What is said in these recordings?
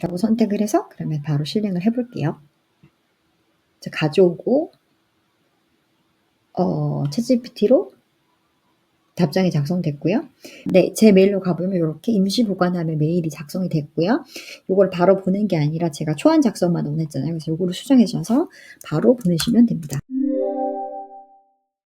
라고 선택을 해서 그러면 바로 실행을 해 볼게요. 자 가져오고 어 챗GPT로 답장이 작성됐고요. 네, 제 메일로 가보면 이렇게 임시 보관함에 메일이 작성이 됐고요. 요걸 바로 보낸 게 아니라 제가 초안 작성만 원했잖아요. 그래서 요거를 수정해주셔서 바로 보내시면 됩니다.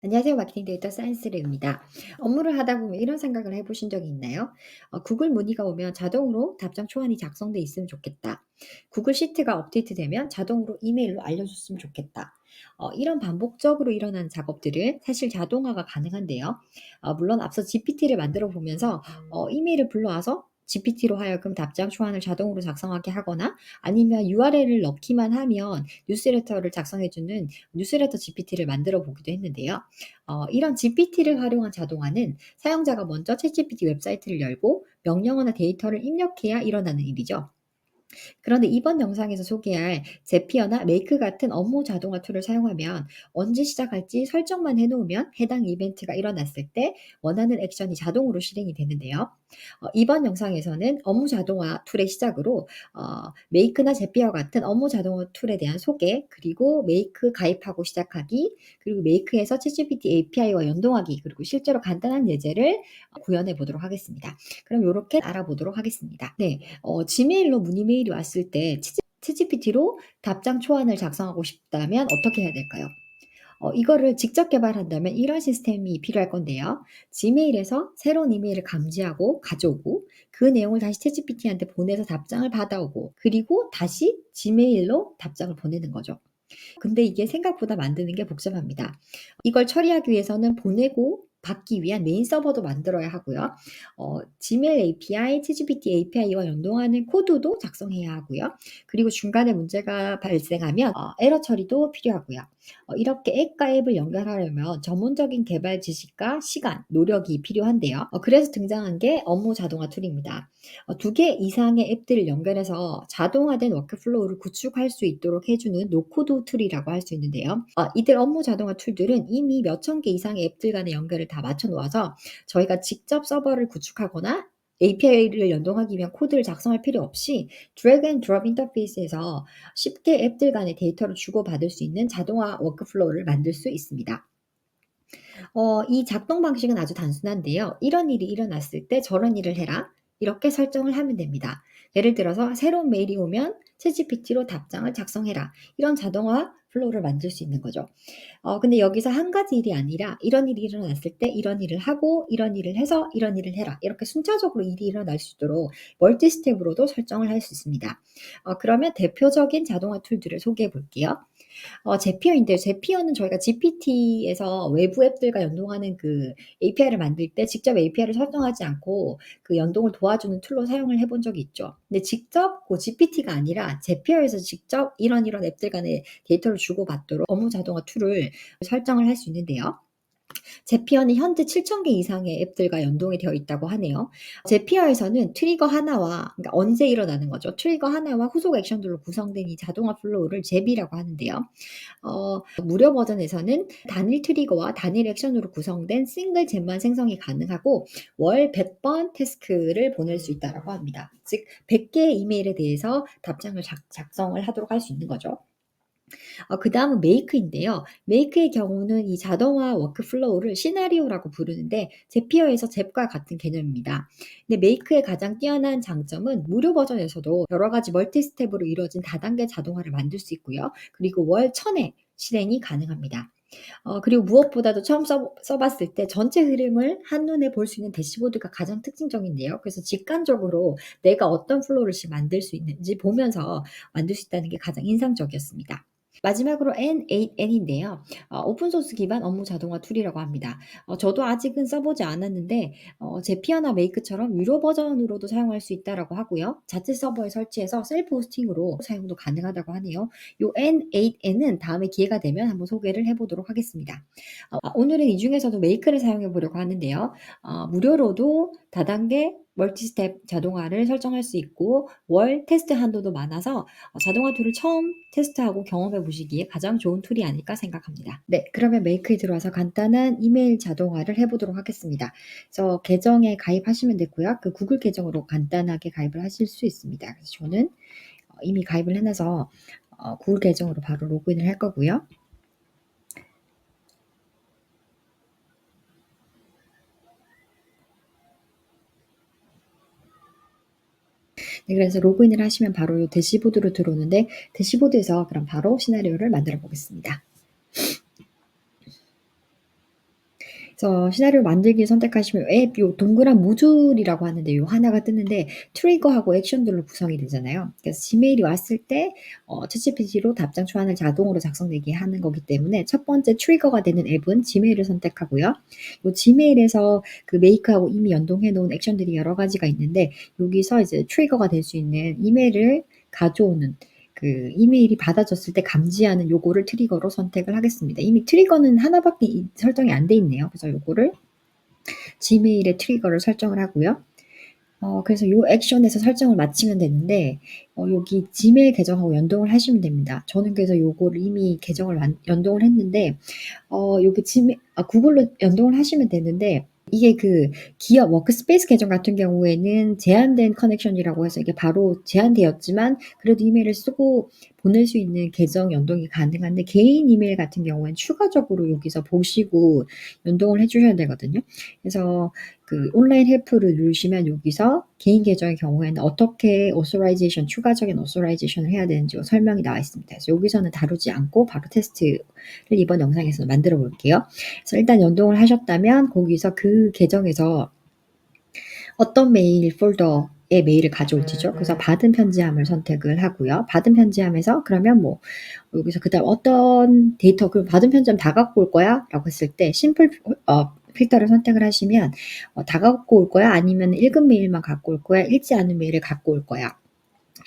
안녕하세요. 마케팅 데이터 사이언스 레입니다. 업무를 하다 보면 이런 생각을 해보신 적이 있나요? 어, 구글 문의가 오면 자동으로 답장 초안이 작성돼 있으면 좋겠다. 구글 시트가 업데이트되면 자동으로 이메일로 알려줬으면 좋겠다. 어, 이런 반복적으로 일어나는 작업들을 사실 자동화가 가능한데요. 어, 물론 앞서 GPT를 만들어 보면서 어, 이메일을 불러와서 GPT로 하여금 답장 초안을 자동으로 작성하게 하거나 아니면 URL을 넣기만 하면 뉴스레터를 작성해주는 뉴스레터 GPT를 만들어 보기도 했는데요. 어, 이런 GPT를 활용한 자동화는 사용자가 먼저 챗GPT 웹사이트를 열고 명령어나 데이터를 입력해야 일어나는 일이죠. 그런데 이번 영상에서 소개할 제피어나 메이크 같은 업무 자동화 툴을 사용하면 언제 시작할지 설정만 해놓으면 해당 이벤트가 일어났을 때 원하는 액션이 자동으로 실행이 되는데요. 어, 이번 영상에서는 업무 자동화 툴의 시작으로 어, 메이크나 제피어 같은 업무 자동화 툴에 대한 소개, 그리고 메이크 가입하고 시작하기, 그리고 메이크에서 챗GPT API와 연동하기, 그리고 실제로 간단한 예제를 구현해 보도록 하겠습니다. 그럼 이렇게 알아보도록 하겠습니다. 네, 어, 지메일로 문의 메일 이 왔을 때 챗GPT로 답장 초안을 작성하고 싶다면 어떻게 해야 될까요? 어, 이거를 직접 개발한다면 이런 시스템이 필요할 건데요. 지메일에서 새로운 이메일을 감지하고 가져오고 그 내용을 다시 챗GPT한테 보내서 답장을 받아오고 그리고 다시 지메일로 답장을 보내는 거죠. 근데 이게 생각보다 만드는 게 복잡합니다. 이걸 처리하기 위해서는 보내고 받기 위한 메인 서버도 만들어야 하고요. 어, Gmail API, 챗GPT API와 연동하는 코드도 작성해야 하고요. 그리고 중간에 문제가 발생하면 어, 에러 처리도 필요하고요. 어, 이렇게 앱과 앱을 연결하려면 전문적인 개발 지식과 시간, 노력이 필요한데요. 어, 그래서 등장한 게 업무 자동화 툴입니다. 어, 두개 이상의 앱들을 연결해서 자동화된 워크플로우를 구축할 수 있도록 해주는 노코드 툴이라고 할 수 있는데요. 어, 이들 업무 자동화 툴들은 이미 몇 천 개 이상의 앱들 간의 연결을 다 맞춰 놓아서 저희가 직접 서버를 구축하거나 API를 연동하기 위한 코드를 작성할 필요 없이 드래그 앤 드롭 인터페이스에서 쉽게 앱들 간의 데이터를 주고받을 수 있는 자동화 워크플로우를 만들 수 있습니다. 어, 이 작동 방식은 아주 단순한데요. 이런 일이 일어났을 때 저런 일을 해라. 이렇게 설정을 하면 됩니다. 예를 들어서 새로운 메일이 오면 챗GPT로 답장을 작성해라. 이런 자동화 플로우를 만들 수 있는 거죠. 어, 근데 여기서 한 가지 일이 아니라 이런 일이 일어났을 때 이런 일을 하고 이런 일을 해서 이런 일을 해라. 이렇게 순차적으로 일이 일어날 수 있도록 멀티 스텝으로도 설정을 할 수 있습니다. 어, 그러면 대표적인 자동화 툴들을 소개해 볼게요. 어, 제피어인데요. 제피어는 저희가 GPT에서 외부 앱들과 연동하는 그 API를 만들 때 직접 API를 설정하지 않고 그 연동을 도와주는 툴로 사용을 해본 적이 있죠. 근데 직접 그 GPT가 아니라 제피어에서 직접 이런 이런 앱들 간의 데이터를 주고받도록 업무 자동화 툴을 설정을 할 수 있는데요. 제피어는 현재 7,000개 이상의 앱들과 연동이 되어 있다고 하네요. 제피어에서는 트리거 하나와 그러니까 언제 일어나는 거죠. 트리거 하나와 후속 액션들로 구성된 이 자동화 플로우를 제비라고 하는데요. 어, 무료 버전에서는 단일 트리거와 단일 액션으로 구성된 싱글 잼만 생성이 가능하고 월 100번 태스크를 보낼 수 있다고 합니다. 즉 100개의 이메일에 대해서 답장을 작, 작성을 하도록 할 수 있는 거죠. 어, 그 다음은 메이크인데요. 메이크의 경우는 이 자동화 워크플로우를 시나리오라고 부르는데 제피어에서 잽과 같은 개념입니다. 근데 메이크의 가장 뛰어난 장점은 무료 버전에서도 여러 가지 멀티 스텝으로 이루어진 다단계 자동화를 만들 수 있고요. 그리고 월 1000회 실행이 가능합니다. 어, 그리고 무엇보다도 처음 써, 써봤을 때 전체 흐름을 한눈에 볼 수 있는 대시보드가 가장 특징적인데요. 그래서 직관적으로 내가 어떤 플로우를 만들 수 있는지 보면서 만들 수 있다는 게 가장 인상적이었습니다. 마지막으로 N8N인데요. 어, 오픈소스 기반 업무 자동화 툴이라고 합니다. 어, 저도 아직은 써보지 않았는데 어, 제피어나 메이크처럼 유료 버전으로도 사용할 수 있다라고 하고요. 자체 서버에 설치해서 셀프 호스팅으로 사용도 가능하다고 하네요. 이 N8N은 다음에 기회가 되면 한번 소개를 해보도록 하겠습니다. 어, 오늘은 이 중에서도 메이크를 사용해 보려고 하는데요. 어, 무료로도 다단계 멀티 스텝 자동화를 설정할 수 있고 월 테스트 한도도 많아서 어 자동화 툴을 처음 테스트하고 경험해 보시기에 가장 좋은 툴이 아닐까 생각합니다. 네. 그러면 메이크에 들어와서 간단한 이메일 자동화를 해 보도록 하겠습니다. 그래서 계정에 가입하시면 되고요. 그 구글 계정으로 간단하게 가입을 하실 수 있습니다. 그래서 저는 어 이미 가입을 해 놔서 어 구글 계정으로 바로 로그인을 할 거고요. 네 그래서 로그인을 하시면 바로 요 대시보드로 들어오는데 대시보드에서 그럼 바로 시나리오를 만들어 보겠습니다. 그래서 시나리오 만들기 선택하시면 앱 요 동그란 모듈이라고 하는데 요 하나가 뜨는데 트리거하고 액션들로 구성이 되잖아요. 그래서 지메일이 왔을 때어 챗GPT로 답장 초안을 자동으로 작성되게 하는 거기 때문에 첫 번째 트리거가 되는 앱은 지메일을 선택하고요. 요 지메일에서 그 메이크하고 이미 연동해 놓은 액션들이 여러 가지가 있는데 여기서 이제 트리거가 될 수 있는 이메일을 가져오는 그 이메일이 받아졌을 때 감지하는 요거를 트리거로 선택을 하겠습니다. 이미 트리거는 하나밖에 이 설정이 안 돼 있네요. 그래서 요거를 지메일에 트리거를 설정을 하고요. 어 그래서 요 액션에서 설정을 마치면 되는데 어 여기 지메일 계정하고 연동을 하시면 됩니다. 저는 그래서 요거를 이미 계정을 완 연동을 했는데 어 여기 지메 아 구글로 연동을 하시면 되는데 이게 그 기업 워크스페이스 계정 같은 경우에는 제한된 커넥션이라고 해서 이게 바로 제한되었지만 그래도 이메일을 쓰고 보낼 수 있는 계정 연동이 가능한데 개인 이메일 같은 경우에는 추가적으로 여기서 보시고 연동을 해 주셔야 되거든요. 그래서 그 온라인 헬프를 누르시면 여기서 개인 계정의 경우에는 어떻게 오서라이제이션 추가적인 오서라이제이션을 해야 되는지 설명이 나와 있습니다. 그래서 여기서는 다루지 않고 바로 테스트를 이번 영상에서 만들어 볼게요. 그래서 일단 연동을 하셨다면 거기서 그 계정에서 어떤 메일 폴더에 메일을 가져올지죠. 그래서 받은 편지함을 선택을 하고요. 받은 편지함에서 그러면 뭐 여기서 그다음 어떤 데이터 그럼 받은 편지함 다 갖고 올 거야?라고 했을 때 심플 어 필터를 선택을 하시면 어 다 갖고 올 거야? 아니면 읽은 메일만 갖고 올 거야? 읽지 않은 메일을 갖고 올 거야?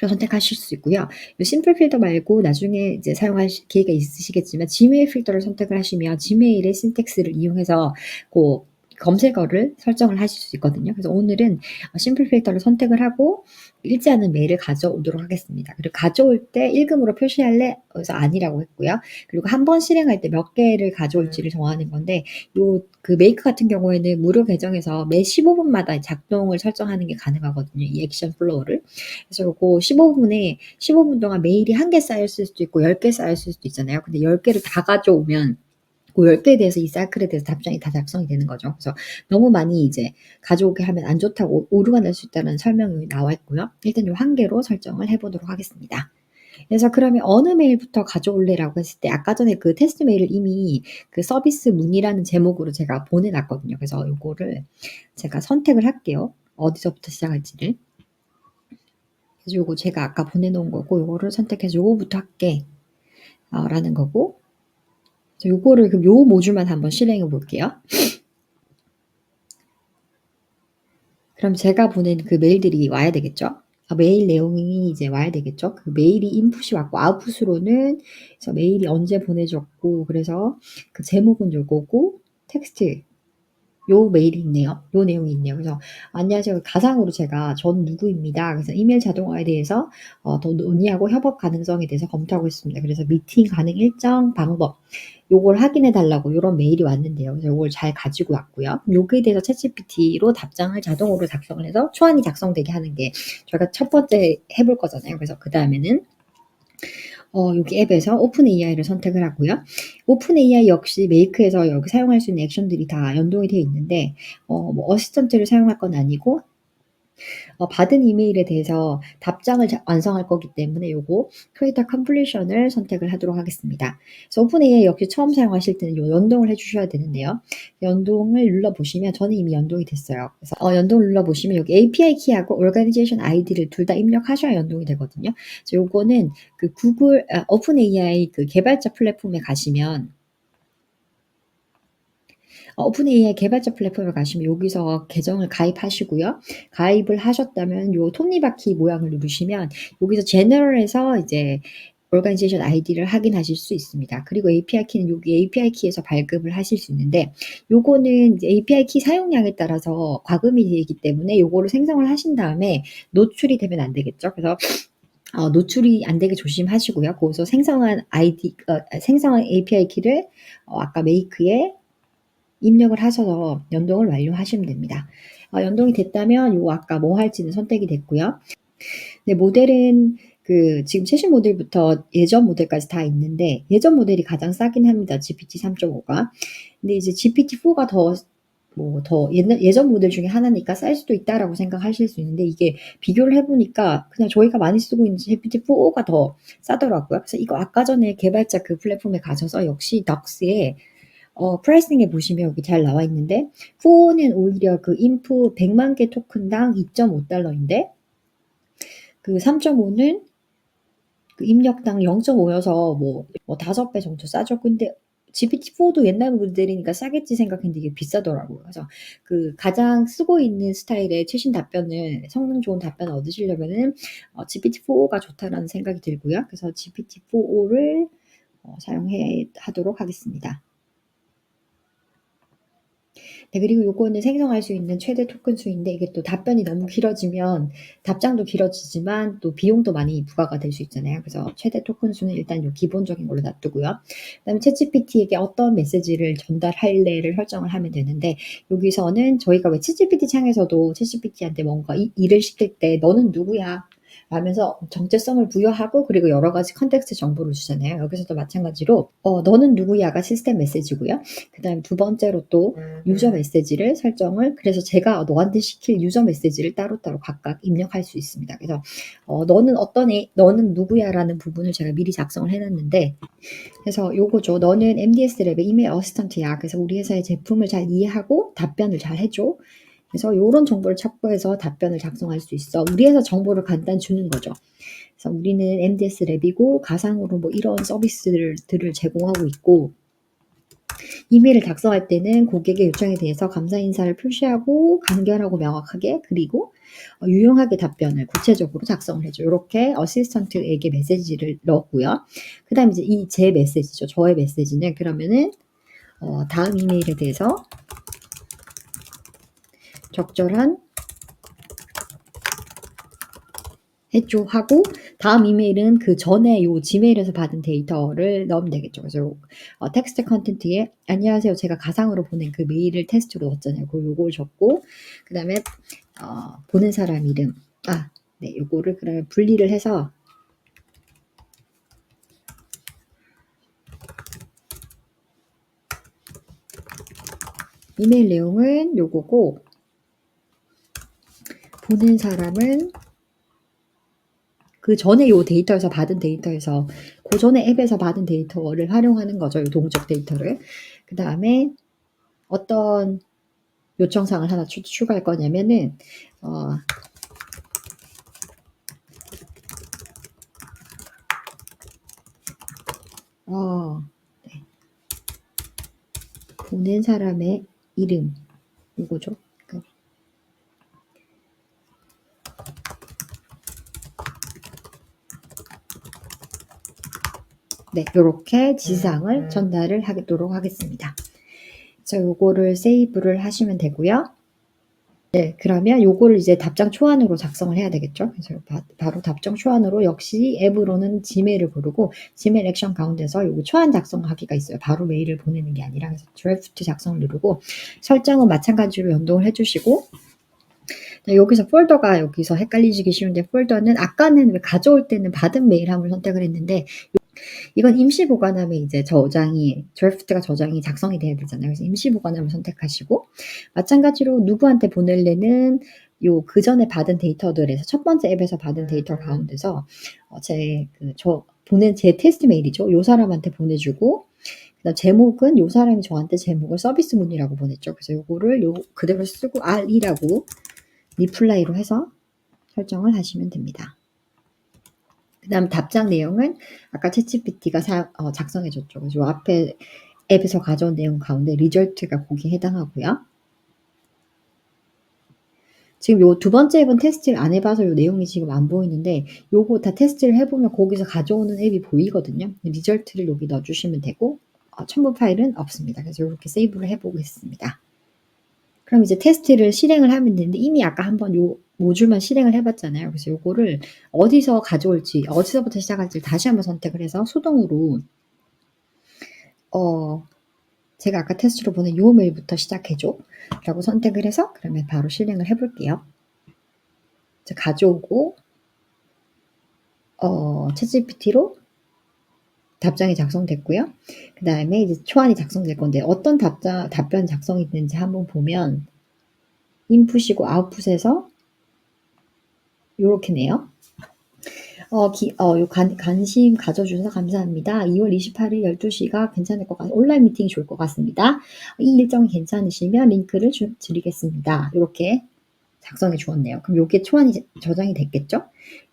를 선택하실 수 있고요. 요 심플 필터 말고 나중에 이제 사용하실 기회가 있으시겠지만 지메일 필터를 선택을 하시면 지메일의 신텍스를 이용해서 고 검색어를 설정을 하실 수 있거든요. 그래서 오늘은 어 심플 필터를 선택을 하고 읽지 않은 메일을 가져오도록 하겠습니다. 그리고 가져올 때 읽음으로 표시할래? 그래서 아니라고 했고요. 그리고 한 번 실행할 때 몇 개를 가져올지를 정하는 건데 요 그 메이크 같은 경우에는 무료 계정에서 매 15 분마다 작동을 설정하는 게 가능하거든요, 이 액션 플로우를. 그래서 요거 15 분에 15분 동안 메일이 1개 쌓였을 수도 있고 10개 쌓였을 수도 있잖아요. 근데 10 개를 다 가져오면 그 10개에 대해서 이 사이클에 대해서 답장이 다 작성이 되는 거죠. 그래서 너무 많이 이제 가져오게 하면 안 좋다고 오류가 날 수 있다는 설명이 나와 있고요. 일단 요1 개로 설정을 해 보도록 하겠습니다. 그래서 그러면 어느 메일부터 가져올래라고 했을 때 아까 전에 그 테스트 메일을 이미 그 서비스 문의라는 제목으로 제가 보내 놨거든요. 그래서 요거를 제가 선택을 할게요. 어디서부터 시작할지를. 그래서 요거 제가 아까 보내 놓은 거고 요거를 선택해서 요거부터 할게. 어 라는 거고 그래서 요거를 그럼 요 모듈만 한번 실행해 볼게요. 그럼 제가 보낸 그 메일들이 와야 되겠죠? 아 메일 내용이 이제 와야 되겠죠? 그 메일이 인풋이 왔고 아웃풋으로는 메일이 언제 보내졌고 그래서 그 제목은 요거고 텍스트 요 메일이 있네요. 요 내용이 있네요. 그래서 "안녕하세요. 가상으로 제가 전 누구입니다. 그래서 이메일 자동화에 대해서 어 더 논의하고 협업 가능성에 대해서 검토하고 있습니다. 그래서 미팅 가능 일정, 방법 요걸 확인해 달라고 요런 메일이 왔는데요. 그래서 요걸 잘 가지고 왔고요. 요거에 대해서 챗GPT로 답장을 자동으로 작성을 해서 초안이 작성되게 하는 게 저희가 첫 번째 해볼 거잖아요. 그래서 그 다음에는 어 여기 앱에서 오픈 AI를 선택을 하고요. 오픈 AI 역시 메이크에서 여기 사용할 수 있는 액션들이 다 연동이 되어 있는데 어 뭐 어시스턴트를 사용할 건 아니고 어 받은 이메일에 대해서 답장을 자 완성할 거기 때문에 요거 create completion을 선택을 하도록 하겠습니다. 그래서 오픈 AI 역시 처음 사용하실 때는 요 연동을 해 주셔야 되는데요. 연동을 눌러 보시면 저는 이미 연동이 됐어요. 그래서 어 연동을 눌러 보시면 여기 API 키하고 organization ID를 둘 다 입력하셔야 연동이 되거든요. 그래서 요거는 그 구글 아 오픈 AI 그 개발자 플랫폼에 가시면 어 오픈 AI 개발자 플랫폼에 가시면 여기서 계정을 가입하시고요. 가입을 하셨다면 요 톱니바퀴 모양을 누르시면 여기서 제너럴에서 이제 organization ID를 확인하실 수 있습니다. 그리고 API 키는 여기 API 키에서 발급을 하실 수 있는데 요거는 이제 API 키 사용량에 따라서 과금이 되기 때문에 요거를 생성을 하신 다음에 노출이 되면 안 되겠죠. 그래서 어, 노출이 안 되게 조심하시고요. 거기서 생성한 아이디, 어, 생성한 API 키를 어, 아까 메이크에 입력을 하셔서 연동을 완료하시면 됩니다. 어, 연동이 됐다면 요 아까 뭐 할지는 선택이 됐고요. 네, 모델은 그 지금 최신 모델부터 예전 모델까지 다 있는데 예전 모델이 가장 싸긴 합니다. GPT 3.5가. 근데 이제 GPT-4가 더 뭐더 옛날 예전 모델 중에 하나니까 쌀 수도 있다라고 생각하실 수 있는데 이게 비교를 해보니까 그냥 저희가 많이 쓰고 있는 GPT-4가 더 싸더라고요. 그래서 이거 아까 전에 개발자 그 플랫폼에 가셔서 역시 덕스에 어, 프라이싱에 보시면 여기 잘 나와 있는데 4는 오히려 그 인프 100만 개 토큰당 2.5달러인데 그 3.5는 그 입력당 0.5여서 뭐, 뭐 5배 정도 싸죠. 근데 GPT-4도 옛날 모델이니까 싸겠지 생각했는데 이게 비싸더라고요. 그래서 그 가장 쓰고 있는 스타일의 최신 답변을 성능 좋은 답변을 얻으시려면은 어, GPT-4가 좋다라는 생각이 들고요. 그래서 GPT-4를 어, 사용해 하도록 하겠습니다. 네, 그리고 요거는 생성할 수 있는 최대 토큰 수인데 이게 또 답변이 너무 길어지면 답장도 길어지지만 또 비용도 많이 부과가 될 수 있잖아요. 그래서 최대 토큰 수는 일단 요 기본적인 걸로 놔두고요. 그다음에 챗GPT에게 어떤 메시지를 전달할래를 설정을 하면 되는데 여기서는 저희가 왜 챗GPT 창에서도 챗GPT한테 뭔가 이, 일을 시킬 때 너는 누구야? 라면서 정체성을 부여하고 그리고 여러 가지 컨텍스트 정보를 주잖아요. 여기서도 마찬가지로 어, 너는 누구야가 시스템 메시지고요. 그 다음에 두 번째로 또 유저 메시지를 설정을 그래서 제가 너한테 시킬 유저 메시지를 따로따로 각각 입력할 수 있습니다. 그래서 어, 너는 어떤 애, 너는 누구야라는 부분을 제가 미리 작성을 해놨는데 그래서 요거죠. 너는 MDS 랩의 이메일 어시스턴트야. 그래서 우리 회사의 제품을 잘 이해하고 답변을 잘 해줘. 그래서 이런 정보를 첩보해서 답변을 작성할 수 있어. 우리 회사 정보를 간단 주는 거죠. 그래서 우리는 MDS 랩이고 가상으로 뭐 이런 서비스들을 제공하고 있고 이메일을 작성할 때는 고객의 요청에 대해서 감사 인사를 표시하고 간결하고 명확하게 그리고 어, 유용하게 답변을 구체적으로 작성을 해줘. 이렇게 어시스턴트에게 메시지를 넣었고요. 그 다음 이제 이 제 메시지죠. 저의 메시지는 그러면은 어, 다음 이메일에 대해서 적절한 해줘 하고 다음 이메일은 그 전에 요 지메일에서 받은 데이터를 넣으면 되겠죠. 그래서 어, 텍스트 컨텐트에 안녕하세요. 제가 가상으로 보낸 그 메일을 테스트로 넣었잖아요. 그 요걸 적고 그 다음에 어, 보낸 사람 이름 아, 네, 요거를 그러면 분리를 해서 이메일 내용은 요거고 보낸 사람은 그 전에 요 데이터에서 받은 데이터에서 그 전에 앱에서 받은 데이터를 활용하는 거죠. 요 동적 데이터를. 그 다음에 어떤 요청사항을 하나 추, 추가할 거냐면은 어, 어, 네. 보낸 사람의 이름 이거죠. 네, 이렇게 지상을 음, 음. 전달을 하도록 하겠습니다. 자, 요거를 세이브를 하시면 되고요. 네, 그러면 요거를 이제 답장 초안으로 작성을 해야 되겠죠. 그래서 바, 로 답장 초안으로 역시 앱으로는 지메일을 부르고 지메일 액션 가운데서 요거 초안 작성하기가 있어요. 바로 메일을 보내는 게 아니라 그래서 드래프트 작성을 누르고 설정은 마찬가지로 연동을 해주시고 네, 여기서 폴더가 여기서 헷갈리시기 쉬운데 폴더는 아까는 왜 가져올 때는 받은 메일 함을 선택을 했는데 이건 임시 보관함에 이제 저장이 드래프트가 저장이 작성이 돼야 되잖아요. 그래서 임시 보관함을 선택하시고 마찬가지로 누구한테 보낼래는 요 그 전에 받은 데이터들에서 첫 번째 앱에서 받은 데이터 가운데서 어 제그저 보낸 제 테스트 메일이죠. 요 사람한테 보내주고 그다음 제목은 요 사람이 저한테 제목을 서비스 문이라고 보냈죠. 그래서 요거를 요 그대로 쓰고 R이라고 리플라이로 해서 설정을 하시면 됩니다. 그 다음 답장 내용은 아까 챗GPT가 어, 작성해줬죠. 그래서 앞에 앱에서 가져온 내용 가운데 리절트가 거기에 해당하고요. 지금 요2 번째 앱은 테스트를 안 해 봐서 요 내용이 지금 안 보이는데 요거 다 테스트를 해 보면 거기서 가져오는 앱이 보이거든요. 리절트를 여기 넣어 주시면 되고 어 첨부 파일은 없습니다. 그래서 요렇게 세이브를 해 보겠습니다. 그럼 이제 테스트를 실행을 하면 되는데 이미 아까 한번 요 모듈만 실행을 해 봤잖아요. 그래서 요거를 어디서 가져올지 어디서부터 시작할지를 다시 한번 선택을 해서 수동으로 어 제가 아까 테스트로 보낸 요 메일부터 시작해 줘 라고 선택을 해서 그러면 바로 실행을 해 볼게요. 이제 가져오고 어 챗GPT로 답장이 작성됐고요. 그 다음에 이제 초안이 작성될 건데 어떤 답장 답변 작성이 됐는지 한번 보면 인풋이고 아웃풋에서 요렇게네요. 어 기 어 요 관 관심 가져 주셔서 감사합니다. 2월 28일 12 시가 괜찮을 것 같 온라인 미팅이 좋을 것 같습니다. 이 일정이 괜찮으시면 링크를 주 드리겠습니다. 요렇게 작성해 주었네요. 그럼 요게 초안이 저 저장이 됐겠죠?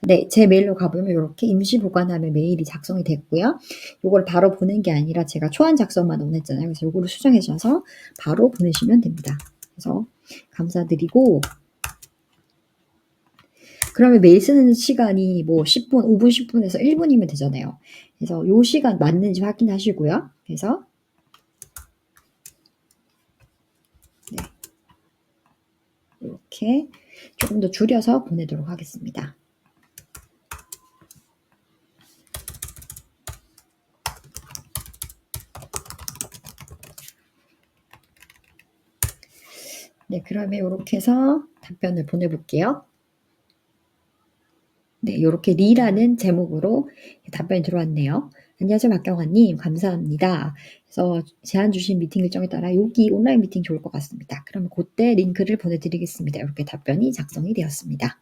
네. 제 메일로 가 보면 요렇게 임시 보관함에 메일이 작성이 됐고요. 요걸 바로 보낸 게 아니라 제가 초안 작성만 원했잖아요. 그래서 요거를 수정해 주셔서 바로 보내시면 됩니다. 그래서 감사드리고 그러면 메일 쓰는 시간이 뭐 10 분, 5 분, 10 분에서 1 분이면 되잖아요. 그래서 요 시간 맞는지 확인하시고요. 그래서 네. 요렇게 조금 더 줄여서 보내도록 하겠습니다. 네. 그러면 요렇게 해서 답변을 보내 볼게요. 네. 요렇게 리라는 제목으로 답변이 들어왔네요. "안녕하세요 박경환님. 감사합니다. 그래서 제안 주신 미팅 일정에 따라 여기 온라인 미팅 좋을 것 같습니다. 그러면 고때 링크를 보내 드리겠습니다." 요렇게 답변이 작성이 되었습니다.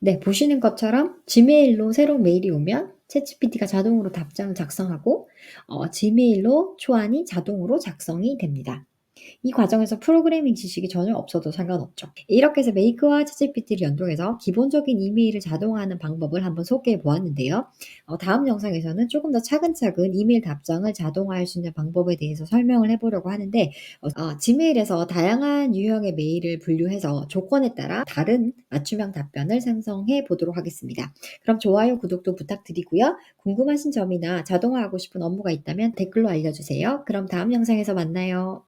네. 보시는 것처럼 지메일로 새로운 메일이 오면 챗GPT가 자동으로 답장을 작성하고 어 지메일로 초안이 자동으로 작성이 됩니다. 이 과정에서 프로그래밍 지식이 전혀 없어도 상관없죠. 이렇게 해서 메이크와 챗GPT를 연동해서 기본적인 이메일을 자동화하는 방법을 한번 소개해 보았는데요. 어 다음 영상에서는 쪼금 더 차근차근 이메일 답장을 자동화할 수 있는 방법에 대해서 설명을 해 보려고 하는데 어 어 지메일에서 다양한 유형의 메일을 분류해서 조건에 따라 다른 맞춤형 답변을 생성해 보도록 하겠습니다. 그럼 좋아요, 구독도 부탁드리고요. 궁금하신 점이나 자동화하고 싶은 업무가 있다면 댓글로 알려 주세요. 그럼 다음 영상에서 만나요.